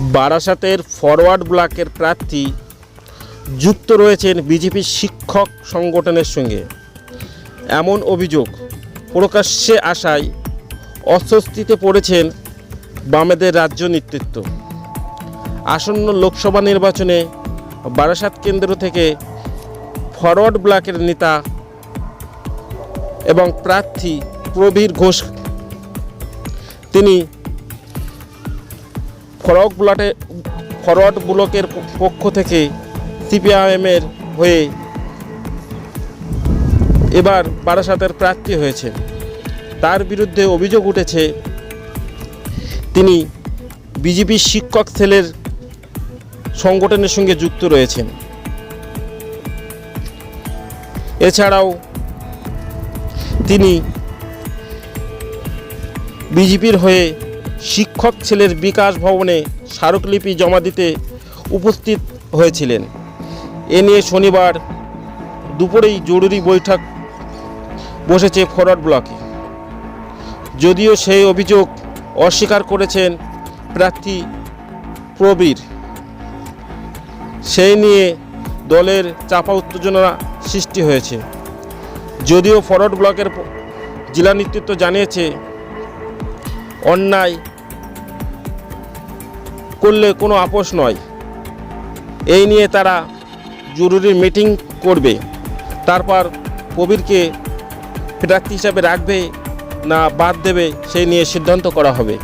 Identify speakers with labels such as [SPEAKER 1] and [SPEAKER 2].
[SPEAKER 1] বারাসাতের ফরওয়ার্ড ব্লকের প্রার্থী যুক্ত রয়েছেন বিজেপির শিক্ষক সংগঠনের সঙ্গে। এমন অভিযোগ প্রকাশ্যে আসায় অস্বস্তিতে পড়েছেন বামেদের রাজ্য নেতৃত্ব। আসন্ন লোকসভা নির্বাচনে বারাসাত কেন্দ্র থেকে ফরওয়ার্ড ব্লকের নেতা এবং প্রার্থী প্রবীর ঘোষ। তিনি ফরওয়ার্ড ব্লকে ফরওয়ার্ড ব্লকের পক্ষ থেকে সিপিআইএমের হয়ে এবার বারাসাতের প্রার্থী হয়েছে তার বিরুদ্ধে অভিযোগ উঠেছে, তিনি বিজেপির শিক্ষক সেলের সংগঠনের সঙ্গে যুক্ত রয়েছেন। এছাড়াও তিনি বিজেপির হয়ে শিক্ষক ছেলের বিকাশ ভবনে স্মারকলিপি জমা দিতে উপস্থিত হয়েছিলেন। এ নিয়ে শনিবার দুপুরেই জরুরি বৈঠক বসেছে ফরওয়ার্ড ব্লকে। যদিও সেই অভিযোগ অস্বীকার করেছেন প্রার্থী প্রবীর। সেই নিয়ে দলের চাপা উত্তেজনা সৃষ্টি হয়েছে। যদিও ফরওয়ার্ড ব্লকের জেলা নেতৃত্ব জানিয়েছে, অন্যায় করলে কোনো আপোষ নয়। এই নিয়ে তারা জরুরি মিটিং করবে। তারপর কবিরকে প্রার্থী হিসাবে রাখবে না বাদ দেবে, সেই নিয়ে সিদ্ধান্ত করা হবে।